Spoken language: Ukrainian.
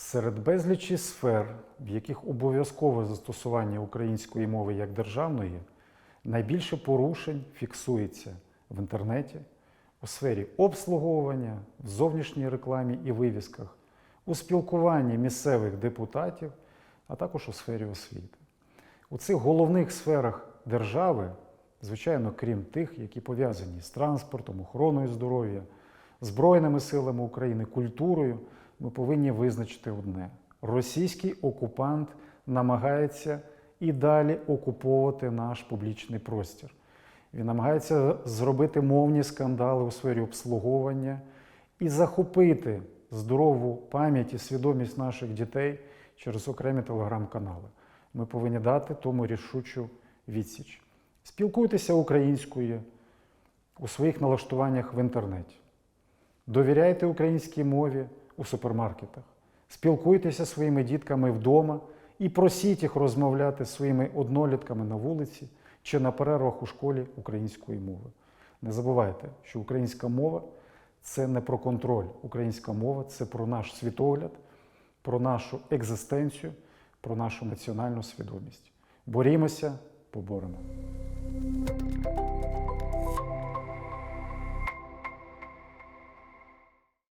Серед безлічі сфер, в яких обов'язкове застосування української мови як державної, найбільше порушень фіксується в інтернеті, у сфері обслуговування, в зовнішній рекламі і вивісках, у спілкуванні місцевих депутатів, а також у сфері освіти. У цих головних сферах держави, звичайно, крім тих, які пов'язані з транспортом, охороною здоров'я, Збройними силами України, культурою, ми повинні визначити одне: російський окупант намагається і далі окуповувати наш публічний простір. Він намагається зробити мовні скандали у сфері обслуговування і захопити здорову пам'ять і свідомість наших дітей через окремі телеграм-канали. Ми повинні дати тому рішучу відсіч. Спілкуйтеся українською у своїх налаштуваннях в інтернеті. Довіряйте українській мові у супермаркетах. Спілкуйтеся зі своїми дітками вдома і просіть їх розмовляти зі своїми однолітками на вулиці чи на перервах у школі української мови. Не забувайте, що українська мова це не про контроль. Українська мова це про наш світогляд, про нашу екзистенцію, про нашу національну свідомість. Борімося, поборемо.